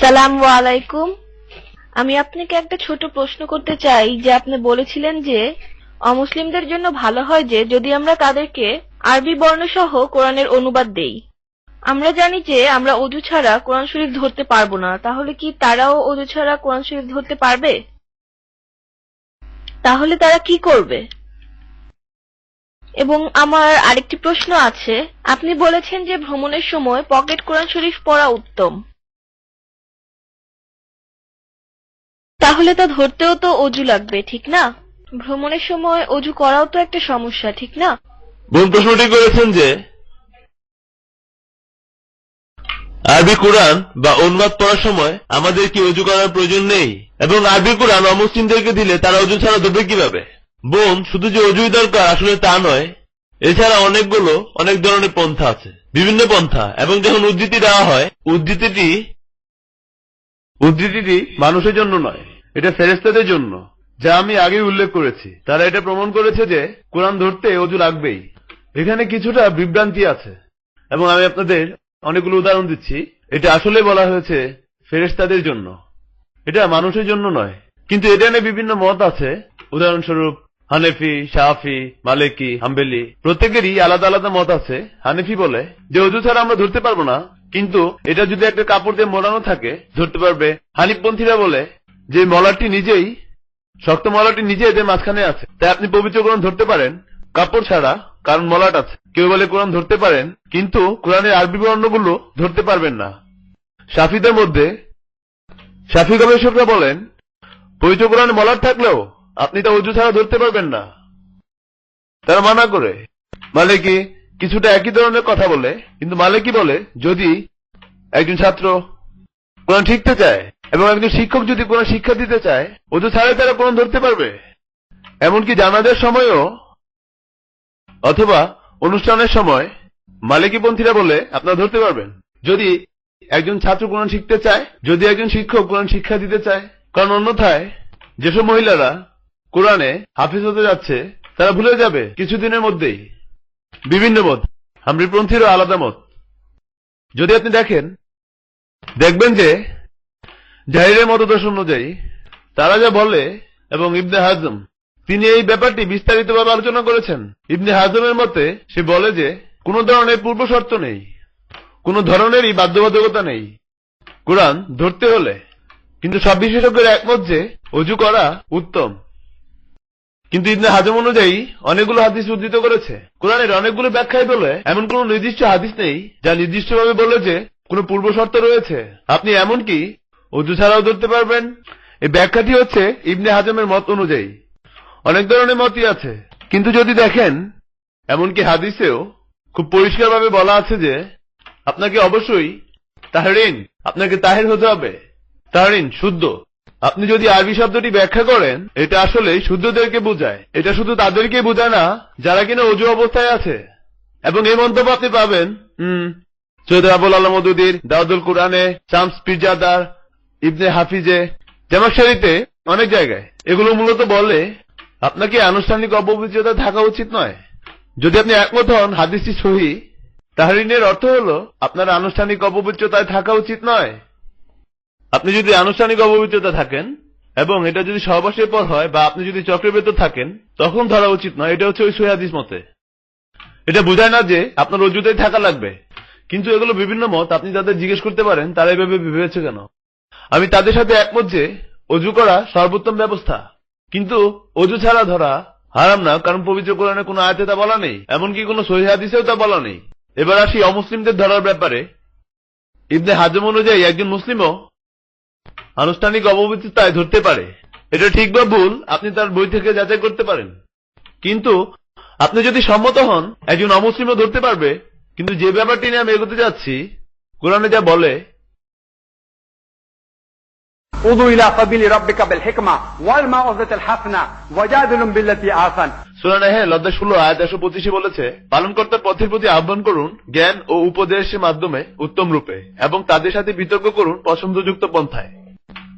আসসালামু আলাইকুম। আমি আপনাকে একটা ছোট প্রশ্ন করতে চাই, যে আপনি বলেছিলেন যে অমুসলিমদের জন্য ভালো হয় যে যদি আমরা তাদেরকে আরবি বর্ণ সহ কোরআনের অনুবাদ দেই। আমরা জানি যে আমরা অজু ছাড়া কোরআন শরীফ ধরতে পারব না। তাহলে কি তারাও অজু ছাড়া কোরআন শরীফ ধরতে পারবে? তাহলে তারা কি করবে? এবং আমার আরেকটি প্রশ্ন আছে। আপনি বলেছেন যে ভ্রমণের সময় পকেট কোরআন শরীফ পড়া উত্তম। তাহলে তা ধরতেও তো অজু লাগবে, ঠিক না? ভ্রমণের সময় অজু করাও তো একটা সমস্যা, ঠিক না? বোন প্রশ্নটি করেছেন যে, আরবি কোরআন বা অনুবাদ পড়ার সময় আমাদের কি অজু করার প্রয়োজন নেই? এবং আরবি কোরআন অমুসলিমদেরকে দিলে তারা অজু ছাড়া ধরবে কীভাবে? বোন, শুধু যে অজুই দরকার আসলে তা নয়, এছাড়া অনেকগুলো, অনেক ধরনের পন্থা আছে, বিভিন্ন পন্থা, এবং যখন উদ্ধৃতি দেওয়া হয়, উদ্ধৃতিটি উদ্ধৃতিটি মানুষের জন্য নয়। এটা ফেরেস্তাদের জন্য, যা আমি আগে উল্লেখ করেছি। তারা এটা প্রমাণ করেছে যে কোরআন ধরতে অজু লাগবেই। এখানে কিছুটা বিভ্রান্তি আছে। এবং আমি আপনাদের অনেকগুলো উদাহরণ দিচ্ছি। এটা আসলে বলা হয়েছে ফেরেস্তাদের জন্য। এটা মানুষের জন্য নয়। কিন্তু এটা নিয়ে বিভিন্ন মত আছে। উদাহরণস্বরূপ, হানেফি শাহি মালেকি, হাম্বেলি, প্রত্যেকেরই আলাদা আলাদা মত আছে। হানেফি বলে যে অজু ছাড়া আমরা ধরতে পারব না। কিন্তু এটা যদি একটা কাপড় দিয়ে মোড়ানো থাকে, ধরতে পারবে। হানিফপন্থীরা বলে যে মলারটি নিজেই, শক্ত মলাটি নিজে এদের মাঝখানে আছে। তাই আপনি পবিত্র কোরআন ধরতে পারেন, কাপড় ছাড়া কারণ মলাট আছে। কেউ বলে কোরআন ধরতে পারেন, কিন্তু কোরআনের আরবি বর্ণগুলো ধরতে পারবেন না। সাফিদের মধ্যে সাফি গবেষকরা বলেন, পবিত্র কোরআনে মলাট থাকলেও আপনি তা উজু ছাড়া ধরতে পারবেন না। তারা মানা করে, মালিকি কিছুটা একই ধরনের কথা বলে, কিন্তু মালিকি বলে, যদি একজন ছাত্র কোরআন শিখতে চায় এবং একজন শিক্ষক যদি কোন শিক্ষা দিতে চায় অজু ছাড়াই তারা কোরআন ধরতে পারবে। এমনকি জানাদের সময়ও, অথবা অনুষ্ঠানের সময়, মালিকীপন্থীরা বলে আপনারা ধরতে পারবেন। যদি একজন ছাত্র কোরআন শিখতে চায়, যদি একজন শিক্ষক কোরআন শিক্ষা দিতে চায়, কারণ অন্যথায় যেসব মহিলারা কোরআনে হাফিজ হতে যাচ্ছে, তারা ভুলে যাবে কিছুদিনের মধ্যেই। বিভিন্ন মত, হামরিপন্থীরও আলাদা মত। যদি আপনি দেখেন, দেখবেন যে জাহিরের মতদর্শ অনুযায়ী, তারা যা বলে এবং ইবনে হাজম, তিনি এই ব্যাপারটি বিস্তারিতভাবে আলোচনা করেছেন। ইবনে হাজমের মতে, সে বলে যে, কোনো ধরনের পূর্ব শর্ত নেই, কোনো ধরনেরই বাধ্যবাধকতা নেই। কোরআন ধরতে হলে, কিন্তু সব বিশেষজ্ঞের একমত যে, অজু করা উত্তম। কিন্তু ইবনে হাজম অনুযায়ী, অনেকগুলো হাদিস উদ্ধৃত করেছে। কোরআনের অনেকগুলো ব্যাখ্যায় বলে, এমন কোন নির্দিষ্ট হাদিস নেই, যা নির্দিষ্টভাবে বলে যে, কোনো পূর্ব শর্ত রয়েছে। আপনি এমনকি অজু ছাড়াও ধরতে পারবেন। এই ব্যাখ্যাটি হচ্ছে ইবনে হাজমের মত অনুযায়ী। অনেক ধরনের মতই আছে। কিন্তু যদি দেখেন, এমনকি হাদিসেও খুব পরিষ্কারভাবে বলা আছে যে, আপনাকে অবশ্যই তাহরিন, আপনাকে তাহের হতে হবে। তাহরিন শুদ্ধ। আপনি যদি আরবি শব্দটি ব্যাখ্যা করেন, এটা আসলে শুদ্ধদেরকে বোঝায়। এটা শুধু তাদেরকে বোঝায় না, যারা কিনা অজু অবস্থায় আছে। এবং এই মন্তব্য আপনি পাবেন হম সৈয়দ আবুল আলমদুদ্দির দাউদুল কোরআনে, শামস পিরজাদার ইবনে হাফিজে জামাকশারিতে অনেক জায়গায় এগুলো মূলত বলে, আপনাকে আনুষ্ঠানিক অপবিত্রতা থাকা উচিত নয়। যদি আপনি একমত হন হাদিসটি সহি তাহরিনের অর্থ হল আপনার আনুষ্ঠানিক অপবিত্রতায় থাকা উচিত নয়। আপনি যদি আনুষ্ঠানিক অপবিত্রতা থাকেন এবং এটা যদি সহবাসের পর হয় বা আপনি যদি চক্রের ভেতর থাকেন, তখন ধরা উচিত নয়। এটা হচ্ছে ওই সহিদিস মতে। এটা বোঝায় না যে আপনার অজুতেই থাকা লাগবে। কিন্তু এগুলো বিভিন্ন মত আপনি যাদের জিজ্ঞেস করতে পারেন, তারা এভাবে ভেবেছে কেন? আমি তাদের সাথে একমত যে অজু করা সর্বোত্তম ব্যবস্থা। কিন্তু অজু ছাড়া ধরা হারাম না, কারণ পবিত্র কোরআনে কোনো আয়তে তা বলা নেই, এমনকি কোনো সহিহাদিসেও তা বলা নেই। এবার আসি অমুসলিমদের ধরার ব্যাপারে। ইবনে হাজম অনুযায়ী একজন মুসলিমও আনুষ্ঠানিক অপবিত্রতায় ধরতে পারে। এটা ঠিক বা ভুল? আপনি তার বই থেকে যাচাই করতে পারেন। কিন্তু আপনি যদি সম্মত হন, একজন অমুসলিমও ধরতে পারবে। কিন্তু যে ব্যাপারটি নিয়ে আমি এগোতে যাচ্ছি, কোরআনে যা বলে পথের প্রতি আহ্বান করুন জ্ঞান ও উপদেশের মাধ্যমে উত্তম রূপে এবং তাদের সাথে বিতর্ক করুন পছন্দযুক্ত পন্থায়।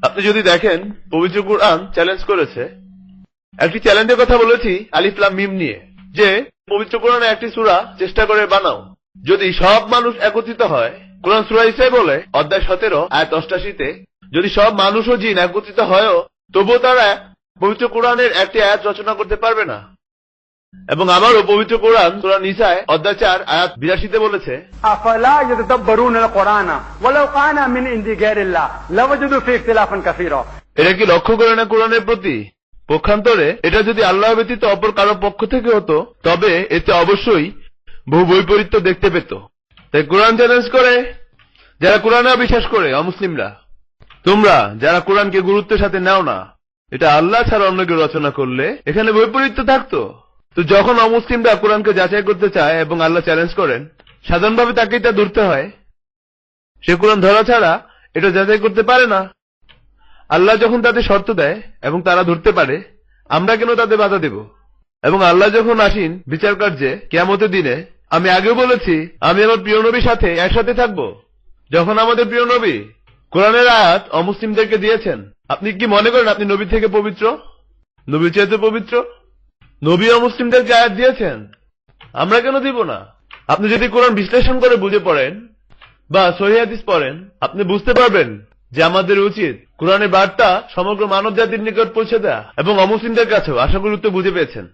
আপনি যদি দেখেন, পবিত্র কুরআন চ্যালেঞ্জ করেছে, একটি চ্যালেঞ্জের কথা বলেছি আলিফলাম মিম নিয়ে, যে পবিত্র কোরআনে একটি সুরা চেষ্টা করে বানাও। যদি সব মানুষ একত্রিত হয়, কোরআন সুরা ইসাই বলে, অধ্যায় সতেরো, আয়াত অষ্টাশিতে যদি সব মানুষ ও জিন একত্রিত হয় তবুও তারা পবিত্র কোরআনের একটি আয়াত রচনা করতে পারবে না। এবং আমারও পবিত্র কোরআন তোরা নিসায় অত্যাচার আয়াত বিরাশিতে বলেছে এটা কি লক্ষ্য করে না কোরআনের প্রতি? পক্ষান্তরে এটা যদি আল্লাহ ব্যতীত অপর কারও পক্ষ থেকে হতো তবে এতে অবশ্যই বহু বৈপরীত্য দেখতে পেত। তাই কোরআন চ্যালেঞ্জ করে যারা কোরআনে বিশ্বাস করে অমুসলিমরা তোমরা যারা কোরআনকে গুরুত্বের সাথে নাও না, এটা আল্লাহ ছাড়া অন্য কেউ রচনা করলে এখানে বৈপরীত্য থাকতো। তো যখন অমুসলিমরা কোরআনকে যাচাই করতে চায় এবং আল্লাহ চ্যালেঞ্জ করেন, সাধারণভাবে তাকেই তা ধরতে হয়। সে কোরআন ধরা ছাড়া এটা যাচাই করতে পারে না। আল্লাহ যখন তাদের শর্ত দেয় এবং তারা ধরতে পারে, আমরা কেন তাদের বাধা দেব? এবং আল্লাহ যখন আসিন বিচার কার্যে কেমতের দিনে, আমি আগেও বলেছি, আমি আমার প্রিয় নবীর সাথে একসাথে থাকব। যখন আমাদের প্রিয় নবী কোরআনের আয়াত অমুসলিমদেরকে দিয়েছেন। আপনি কি মনে করেন আপনি নবী থেকে পবিত্র? নবী চাইতে পবিত্র, নবী অমুসলিমদেরকে আয়াত দিয়েছেন। আমরা কেন দিব না? আপনি যদি কোরআন বিশ্লেষণ করে বুঝে পড়েন বা সহিহাদিস পড়েন, আপনি বুঝতে পারবেন যে আমাদের উচিত কোরআনের বার্তা সমগ্র মানব জাতির নিকট পৌঁছে দেয়া এবং অমুসলিমদের কাছেও আশা করি উত্তর বুঝে পেয়েছেন।